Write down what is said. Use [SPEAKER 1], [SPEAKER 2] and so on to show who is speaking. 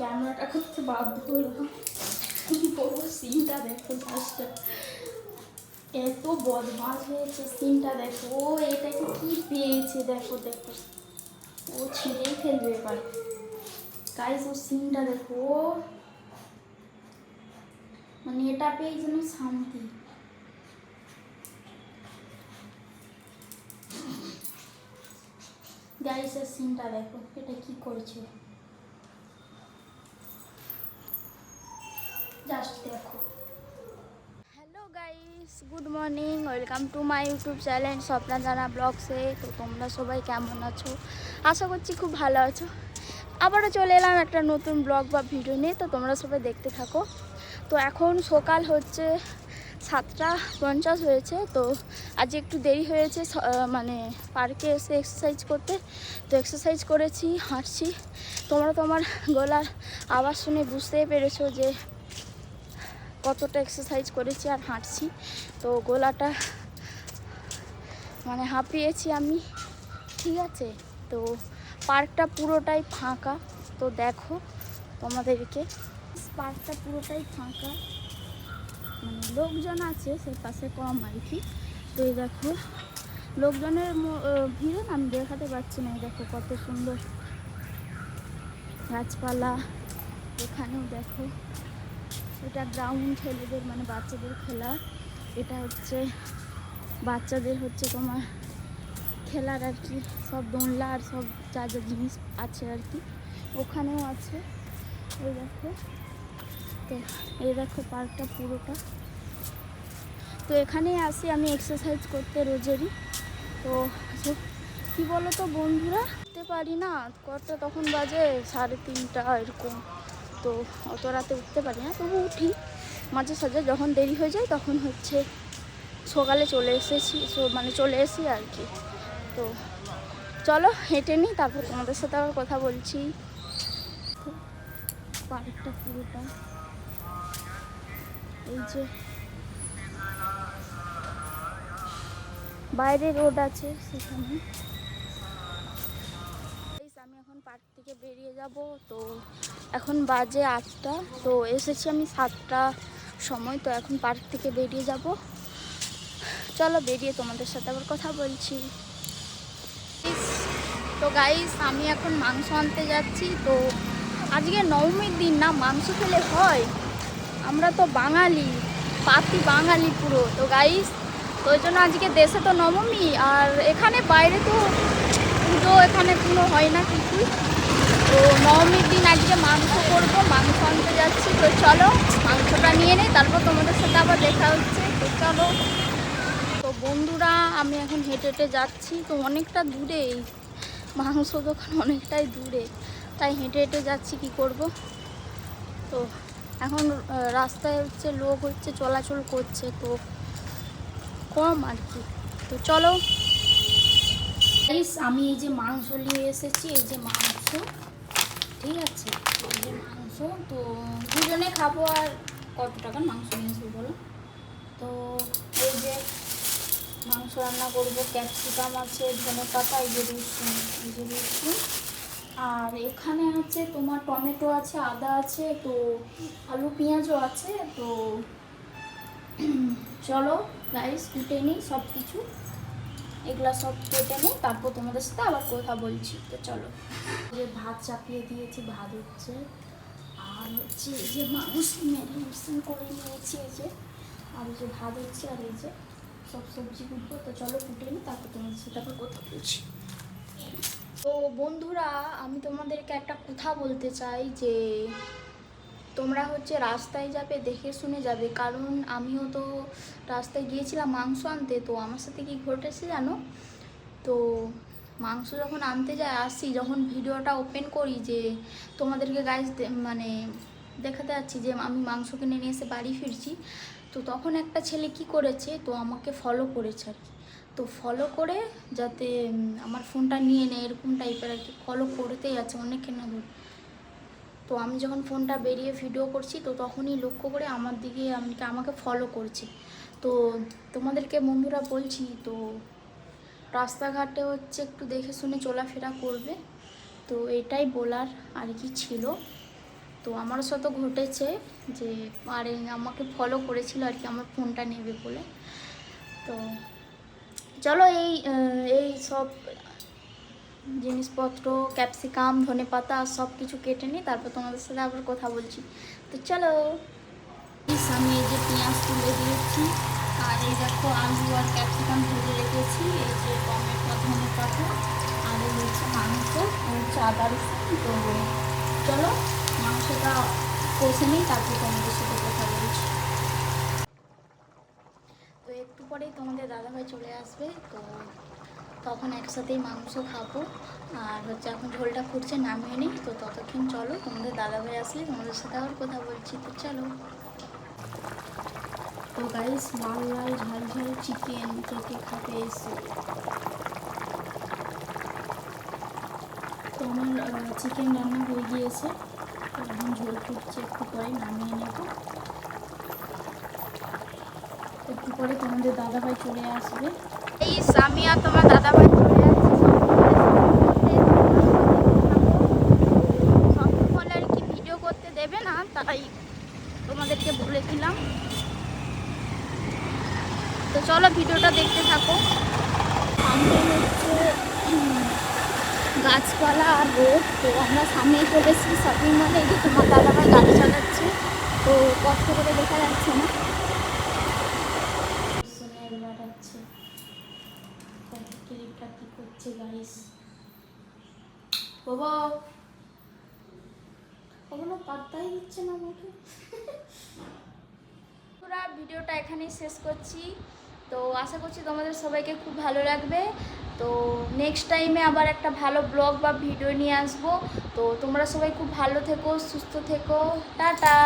[SPEAKER 1] ক্যামেরাটা করতে বাধ্য হলাম। কি সিনটা দেখো জাস্ট এত বদমাস হয়েছে সিনটা দেখো। ও এটাকে কি পেয়েছে দেখো দেখো। ও ছিঁড়েই ফেলবে এবার। গাইস ও সিনটা দেখো। মানে এটা পেয়ে যেন শান্তি। গাইসের সিনটা দেখো, এটা কি করছে? Hello guys good morning welcome to my YouTube channel Swapna Jana ব্লগসে তো তোমরা সবাই কেমন আছো? আশা করছি খুব ভালো আছো। আবারও চলে এলাম একটা নতুন ব্লগ বা ভিডিও নিয়ে, তো তোমরা সবাই দেখতে থাকো। তো এখন সকাল হচ্ছে সাতটা পঞ্চাশ হয়েছে, তো আজ একটু দেরি হয়েছে মানে পার্কে এসে এক্সারসাইজ করতে। তো এক্সারসাইজ করেছি, হাঁটছি। তোমরা তোমার গলার আওয়াজ শুনে বুঝতেই পেরেছ যে কতটা এক্সারসাইজ করেছি আর হাঁটছি। তো গলাটা মানে হাঁপিয়েছি আমি, ঠিক আছে? তো পার্কটা পুরোটাই ফাঁকা। তো দেখো তোমাদেরকে পার্কটা পুরোটাই ফাঁকা। মানে লোকজন আছে, সেই পাশে কম আর কি। তো এই দেখো, লোকজনের ভিড়ে আমি দেখাতে পারছি না। এই দেখো কত সুন্দর গাছপালা। এখানেও দেখো এটা গ্রাউন্ড ছেলেদের মানে বাচ্চাদের খেলা। এটা হচ্ছে বাচ্চাদের হচ্ছে তোমার খেলার আর কি, সব দোলনা আর সব যা যা জিনিস আছে আর কি। ওখানেও আছে। এই দেখো। তো এই দেখো পার্কটা পুরোটা। তো এখানেই আসি আমি এক্সারসাইজ করতে রোজেরই। তো সে- কি বলো তো বন্ধুরা? উঠতে পারি না। কটা, তখন বাজে সাড়ে তিনটা এরকম। তো অত রাতে উঠতে পারি না। তবু উঠি। মাঝে সাঝে যখন দেরি হয়ে যায় তখন হচ্ছে সকালে চলে এসেছি মানে চলে এসি আর কি। তো চলো হেঁটে নিই, তারপর তোমাদের সাথে আবার কথা বলছি। পার্কটা পুরোটা। এই যে বাইরে রোড আছে সেখানে। পার্ক থেকে বেরিয়ে যাব। তো এখন বাজে আটটা। তো এসেছি আমি সাতটা সময়। তো এখন পার্ক থেকে বেরিয়ে যাব। চলো বেরিয়ে তোমাদের সাথে আবার কথা বলছি। তো গাইস আমি এখন মাংস আনতে যাচ্ছি। তো আজকে নবমীর দিন না, মাংস খেলে হয়। আমরা তো বাঙালি, পাতি বাঙালি পুরো। তো গাইস তো ওই জন্য আজকে দেশে তো নবমী, আর এখানে বাইরে তো পুজো এখানে কোনো হয় না কিছুই তো নবমীর দিন আজকে মাংস করব, মাংস আনতে যাচ্ছি। তো চলো, মাংসটা নিয়ে নেই, তারপর তোমাদের সাথে আবার দেখা হচ্ছে। তো চলো। তো বন্ধুরা, আমি এখন হেঁটে হেঁটে যাচ্ছি। তো অনেকটা দূরে এই মাংস দোকান অনেকটাই দূরে। তাই হেঁটে হেঁটে যাচ্ছি, কি করব? তো এখন রাস্তায় হচ্ছে লোক হচ্ছে, চলাচল করছে। তো কম আর কি। তো চলো। আমি এই যে মাংস নিয়ে এসেছি, এই যে মাংস। ঠিক আছে? এই যে মাংস। তো দুজনে খাব আর কত টাকার মাংস নিয়ে আসব বলো? তো এই যে মাংস রান্না করব, ক্যাপসিকাম আছে, ধনে পাতা, এই যে রসুন, এই যে রসুন। আর এখানে আছে তোমার টমেটো আছে, আদা আছে, তো আলু পেঁয়াজও আছে, তো চলো রাইস কুটে নিই সব কিছু এগুলা সব কেটে নিই তারপর তোমাদের সাথে আবার কথা বলছি। তো চলো। যে ভাত চাপিয়ে দিয়েছি, ভাত হচ্ছে আর হচ্ছে যে মানুষ ম্যারিনেশন করে নিয়েছি এই যে। আর এই যে ভাত হচ্ছে আর এই যে সব সবজি কুটবো, তো চলো কুটে নিই, তারপর তোমাদের সাথে আবার কথা বলছি। তো বন্ধুরা, আমি তোমাদেরকে একটা কথা বলতে চাই যে তোমরা হচ্ছে রাস্তায় যাবে, দেখে শুনে যাবে। কারণ আমিও তো রাস্তায় গিয়েছিলাম মাংস আনতে, তো আমার সাথে কি ঘটেছে জানো? তো মাংস যখন আনতে যায়, আসি, যখন ভিডিওটা ওপেন করি যে তোমাদেরকে গাইজ মানে দেখাতে যাচ্ছি যে আমি মাংস কিনে নিয়ে এসে বাড়ি ফিরছি, তো তখন একটা ছেলে কি করেছে, তো আমাকে ফলো করেছে আর কি। তো ফলো করে যাতে আমার ফোনটা নিয়ে নেয়, এরকম টাইপের আর কি। ফলো করতেই আছে অনেকক্ষণ না ধরে তো আমি যখন ফোনটা বেরিয়ে ভিডিও করছি, তো তখনই লক্ষ্য করে আমার দিকে আমাকে আমাকে ফলো করছে। তো তোমাদেরকে বন্ধুরা বলছি, তো রাস্তাঘাটে হচ্ছে একটু দেখে শুনে চলাফেরা করবে। তো এটাই বলার আর কি ছিল। তো আমার সাথে ঘটেছে যে আরে আমাকে ফলো করেছিল আর কি, আমার ফোনটা নেবে বলে। তো চলো এই এই সব জিনিসপত্র, ক্যাপসিকাম, ধনে পাতা সব কিছু কেটে নিই তারপর তোমাদের সাথে আবার কথা বলছি। তো চলো। আমি এই যে পেঁয়াজ তুলে দিয়েছি, আর এই দেখো আলু আর ক্যাপসিকাম ভেজে রেখেছি, এই যে টমেটো, ধনে পাতা, আর এই হচ্ছে মাংস হচ্ছে আদা রসুন, তো চলো মাংসটা কষে নিই তারপর তোমাদের সাথে কথা বলছি। তো একটু পরেই তোমাদের দাদাভাই চলে আসবে, তো তখন একসাথেই মাংস খাব। আর হচ্ছে এখন ঝোলটা ফুটছে, নামিয়ে নিই। তো ততক্ষণ চলো, তোমাদের দাদাভাই আসলে তোমাদের সাথে আবার কথা বলছি। তো চলো। তো গাইস লাল লাল ঝাল ঝাল চিকেন কে কে খাবে এসে। তো আমার চিকেন রান্না হয়ে গিয়েছে। এখন ঝোল ফুটছে একটু পরে, নামিয়ে নেব। একটু পরে তোমাদের দাদাভাই চলে আসবে। আমি আর তোমার দাদাভাই চলে আসছে বলে আর কি ভিডিও করতে দেবে না, তাই তোমাদেরকে বলে দিলাম। তো চলো ভিডিওটা দেখতে থাকো। সামনে হচ্ছে গাছপালা আর রোড তো আমরা সামনেই চলে এসেছি শপিং মলে এই যে তোমার দাদাভাই গাড়ি চালাচ্ছে, তো কষ্ট করে দেখা যাচ্ছে না শুনে এবার হচ্ছে ক্লিপটা কি করছে গাইস কখনো পাত্তাই দিচ্ছে না আমাকে। পুরা ভিডিওটা এখানেই শেষ করছি। তো আশা করছি তোমাদের সবাইকে খুব ভালো লাগবে। তো নেক্সট টাইমে আবার একটা ভালো ব্লগ বা ভিডিও নিয়ে আসব। তো তোমরা সবাই খুব ভালো থেকো, সুস্থ থেকো। টাটা!